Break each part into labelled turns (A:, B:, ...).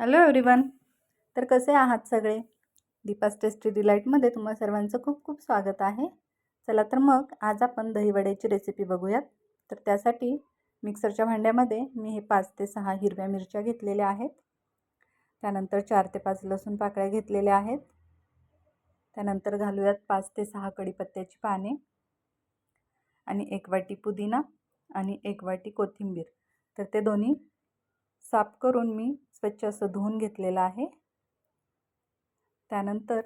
A: Hello everyone तर कसे आहात सगळे? दीपास टेस्टी डिलाईटमध्ये तुम्हा सर्वांचं खूप खूप स्वागत आहे. चला तर मग आज आपण दहीवड्याची रेसिपी बघूयात. तर त्यासाठी मिक्सरच्या भांड्यामध्ये मी हे पाच ते सहा हिरव्या मिरच्या घेतलेल्या आहेत. त्यानंतर चार ते पाच लसूण पाकळ्या घेतलेल्या आहेत. त्यानंतर घालूयात पाच ते सहा कढीपत्त्याची पाने आणि एक वाटी पुदिना आणि एक वाटी कोथिंबीर. तर ते दोन्ही साफ करून मी स्वच्छ असं धुवून घेतलेलं आहे. त्यानंतर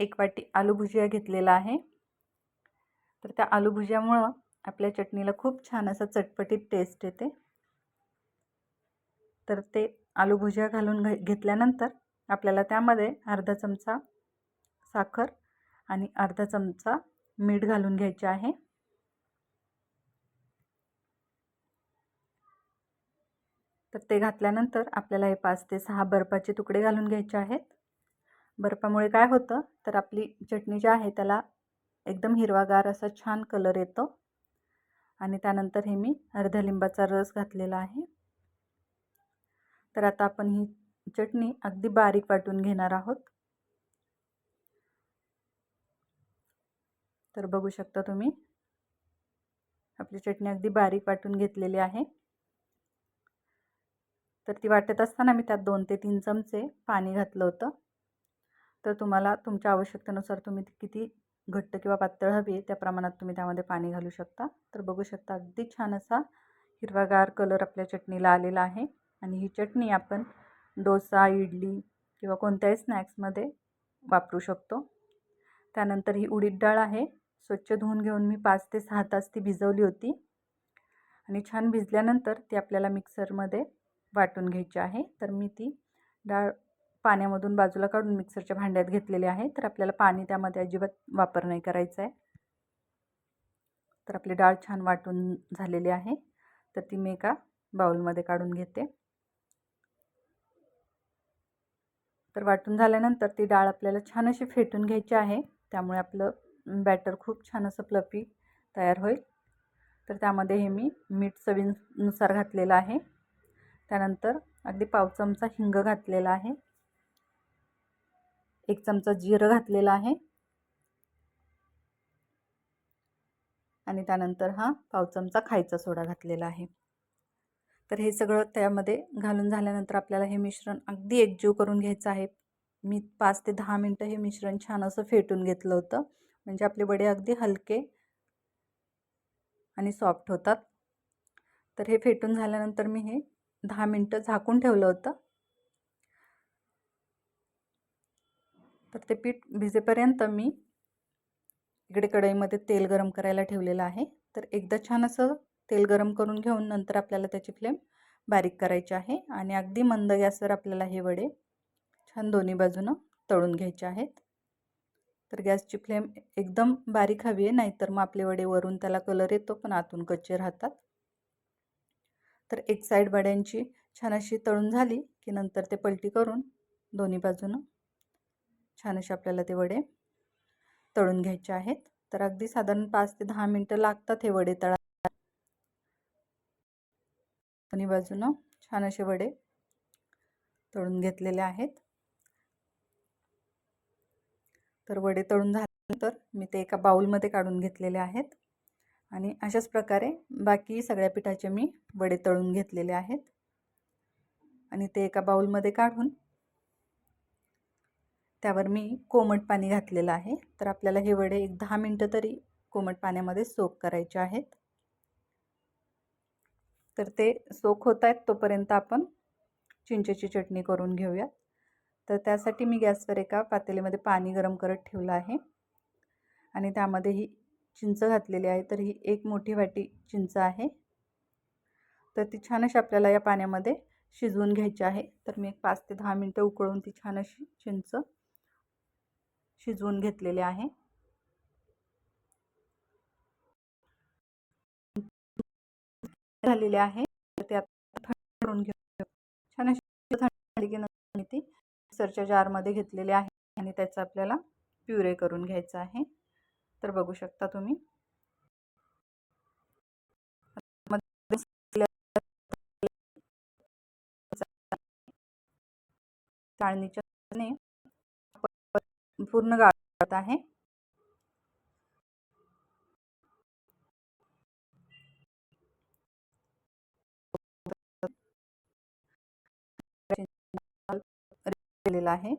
A: एक वाटी आलू भुजिया घेतलेला आहे. तर त्या आलू भुजियामुळं आपल्या चटणीला खूप छान असं चटपटीत टेस्ट येते. तर ते आलू भुजिया घालून घ घेतल्यानंतर आपल्याला त्यामध्ये अर्धा चमचा साखर आणि अर्धा चमचा मीठ घालून घ्यायचे आहे. तर ते घातल्यानंतर आपल्याला हे पाच ते सहा बर्फाचे तुकडे घालून घ्यायचे आहेत. बर्फामुळे काय होतं? तर आपली चटणी जी आहे त्याला एकदम हिरवागार असा छान कलर येतो. आणि त्यानंतर हे मी अर्ध्या लिंबाचा रस घातलेला आहे. तर आता आपण ही चटणी अगदी बारीक वाटून घेणार आहोत. तर बघू शकता तुम्ही. आपली चटणी अगदी बारीक वाटून घेतलेली आहे. तर ती वाटत असताना मी त्यात दोन ते तीन चमचे पाणी घातलं होतं. तर तुम्हाला तुमच्या आवश्यकतेनुसार तुम्ही किती घट्ट किंवा पातळ हवी आहे त्या प्रमाणात तुम्ही त्यामध्ये पाणी घालू शकता. तर बघू शकता अगदी छान असा हिरवागार कलर आपल्या चटणीला आलेला आहे. आणि ही चटणी आपण डोसा इडली किंवा कोणत्याही स्नॅक्समध्ये वापरू शकतो. त्यानंतर ही उडीद डाळ आहे. स्वच्छ धुवून घेऊन मी पाच ते सहा तास ती भिजवली होती. आणि छान भिजल्यानंतर ती आपल्याला मिक्सरमध्ये वाटून घ्यायची आहे. तर मी ती डाळ पाण्यामधून बाजूला काढून मिक्सरच्या भांड्यात घेतलेली आहे. तर आपल्याला पाणी त्यामध्ये अजिबात वापर नाही करायचा आहे. तर आपली डाळ छान वाटून झालेली आहे. तर ती मी एका बाउलमध्ये काढून घेते. तर वाटून झाल्यानंतर ती डाळ आपल्याला छान अशी फेटून घ्यायची आहे. त्यामुळे आपलं बॅटर खूप छान असं प्लपी तयार होईल. तर त्यामध्ये हे मी मीठ चवीनुसार घातलेलं आहे. त्यानंतर अगदी पाव चमचा हिंग घातलेला आहे. एक चमचा जिरं घातलेला आहे. आणि त्यानंतर हा पाव चमचा खायचा सोडा घातलेला आहे. तर हे सगळं त्यामध्ये घालून झाल्यानंतर आपल्याला हे मिश्रण अगदी एकजीव करून घ्यायचं आहे. मी पाच ते दहा मिनटं हे मिश्रण छान असं फेटून घेतलं होतं. म्हणजे आपले वडे अगदी हलके आणि सॉफ्ट होतात. तर हे फेटून झाल्यानंतर मी हे दहा मिनटं झाकून ठेवलं होतं. तर ते पीठ भिजेपर्यंत मी इकडे कढईमध्ये तेल गरम करायला ठेवलेलं आहे. तर एकदा छान असं तेल गरम करून घेऊन नंतर आपल्याला त्याची फ्लेम बारीक करायची आहे आणि अगदी मंद गॅसवर आपल्याला हे वडे छान दोन्ही बाजूनं तळून घ्यायचे आहेत. तर गॅसची फ्लेम एकदम बारीक हवी आहे नाहीतर मग आपले वडे वरून त्याला कलर येतो पण आतून कच्चे राहतात. तर एक साईड वड्यांची छान अशी तळून झाली की नंतर ते पलटी करून दोन्ही बाजूनं छान असे आपल्याला ते वडे तळून घ्यायचे आहेत. तर अगदी साधारण पाच ते दहा मिनटं लागतात हे वडे तळा दोन्ही बाजूनं छान असे वडे तळून घेतलेले आहेत. तर वडे तळून झाल्यानंतर मी ते एका बाऊलमध्ये काढून घेतलेले आहेत. आणि अशाच प्रकारे बाकी सगळ्या पिठाचे मी वडे तळून घेतलेले आहेत. आणि ते एका बाऊलमध्ये काढून त्यावर मी कोमट पाणी घातलेलं आहे. तर आपल्याला हे वडे एक दहा मिनटं तरी कोमट पाण्यामध्ये सोक करायचे आहेत. तर ते सोक होत आहेत तोपर्यंत आपण चिंचेची चटणी करून घेऊयात. तर त्यासाठी मी गॅसवर एका पातेलीमध्ये पाणी गरम करत ठेवलं आहे. आणि त्यामध्ये ही चिंच घातलेली आहे तर ही एक मोठी वाटी चिंच आहे. तर ती छान अशी आपल्याला या पाण्यामध्ये शिजवून घ्यायची आहे. तर मी एक पाच ते दहा मिनटं उकळून ती छान अशी चिंच शिजवून घेतलेली आहे. झालेले आहे. तर ते आता थंड करून घेऊ छान अशी थंड की ती मिक्सरच्या जारमध्ये घेतलेली आहे आणि त्याचं आपल्याला प्युरे करून घ्यायचं आहे. तर बघू शकता तुम्ही. चाळणीच्या पूर्ण गाळत आहे. केलेला आहे.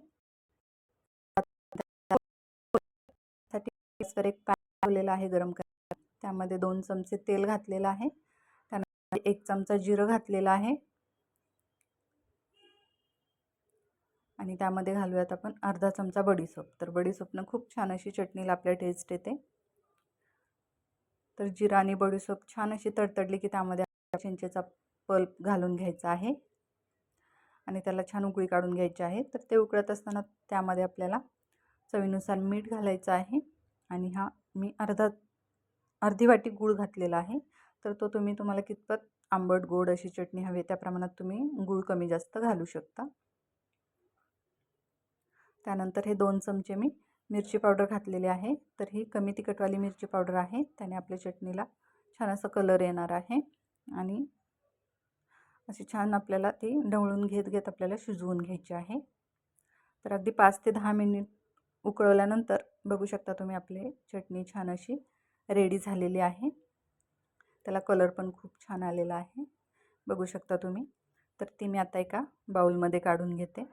A: गॅसवर एक पॅन ठेवलेला आहे गरम करायला. त्यामध्ये दोन चमचे तेल घातलेलं आहे. त्यानंतर एक चमचा जिरं घातलेलं आहे. आणि त्यामध्ये घालूयात आपण अर्धा चमचा बडीसोप. तर बडीसोपनं खूप छान अशी चटणीला आपल्या टेस्ट येते. तर जिरा आणि बडीसोप छान अशी तडतडली की त्यामध्ये चिंचेचा पल्प घालून घ्यायचा आहे. आणि त्याला छान उकळी काढून घ्यायची आहे. तर ते उकळत असताना त्यामध्ये आपल्याला चवीनुसार मीठ घालायचं आहे. आणि हा मी अर्धा अर्धी वाटी गूळ घातलेला आहे. तर तो तुम्ही तुम्हाला कितपत आंबट गोड अशी चटणी हवी त्या प्रमाणात तुम्ही गूळ कमी जास्त घालू शकता. त्यानंतर हे दोन चमचे मी मिरची पावडर घातलेली आहे. तर ही कमी तिखटवाली मिरची पावडर आहे. त्याने आपल्या चटणीला छान असा कलर येणार आहे. आणि अशी छान आपल्याला ती ढवळून घेत घेत आपल्याला शिजवून घ्यायची आहे. तर अगदी पाच ते दहा मिनिट उकळवल्यानंतर बघू शकता तुम्ही आपली चटणी छान अशी रेडी झालेली आहे. त्याला कलर पण खूप छान आलेला आहे. बघू शकता तुम्ही. तर ती मी आता एका बाऊलमध्ये काढून घेते.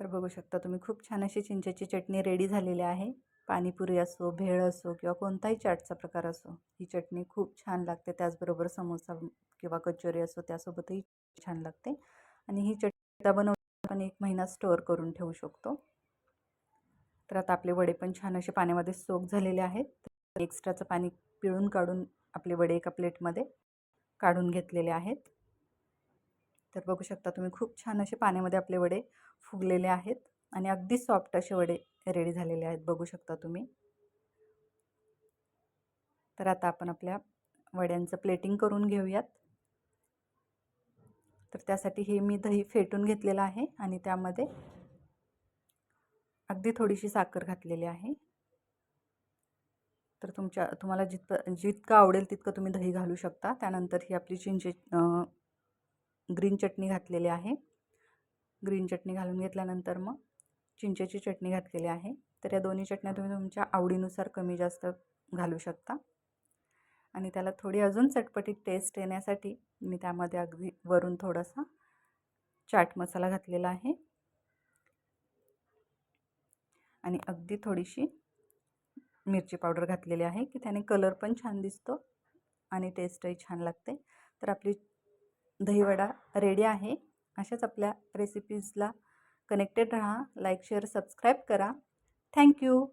A: तर बघू शकता तुम्ही खूप छान अशी चिंचेची चटणी रेडी झालेली आहे. पाणीपुरी असो भेळ असो किंवा कोणताही चाटचा प्रकार असो ही चटणी खूप छान लागते. त्याचबरोबर समोसा किंवा कचोरी असो त्यासोबतही छान लागते. आणि ही चटणी बनव आपण एक महिना स्टोअर करून ठेवू शकतो. तर आता आपले वडे पण छान असे पाण्यामध्ये सोक झालेले आहेत. एक्स्ट्राचं पाणी पिळून काढून आपले वडे एका प्लेटमध्ये काढून घेतलेले आहेत. तर बघू शकता तुम्ही खूप छान असे पाण्यामध्ये आपले वडे फुगलेले आहेत आणि अगदी सॉफ्ट असे वडे रेडी झालेले आहेत बघू शकता तुम्ही. तर आता आपण आपल्या वड्यांचं प्लेटिंग करून घेऊयात. तर त्यासाठी हे मी दही फेटून घेतलेलं आहे आणि त्यामध्ये अगदी थोडीशी साखर घातलेली आहे. तर तुमच्या तुम्हाला जितकं जितकं आवडेल तितकं तुम्ही दही घालू शकता. त्यानंतर ही आपली चिंचे ग्रीन चटणी घातलेली आहे. ग्रीन चटणी घालून घेतल्यानंतर मग चिंचेची चटणी घातलेली आहे. तर या दोन्ही चटण्या तुम्ही तुमच्या आवडीनुसार कमी जास्त घालू शकता. आणि त्याला थोडी अजून चटपटीत टेस्ट येण्यासाठी मी त्यामध्ये अगदी वरून थोडासा चाट मसाला घातलेला आहे. आणि अगदी थोडीशी मिरची पावडर घातलेली आहे की त्याने कलर पण छान दिसतो आणि टेस्टही छान लागते. तर आपली दहीवडा रेडी आहे. अशाच आपल्या रेसिपीजला कनेक्टेड राहा लाईक शेअर सबस्क्राईब करा. Thank you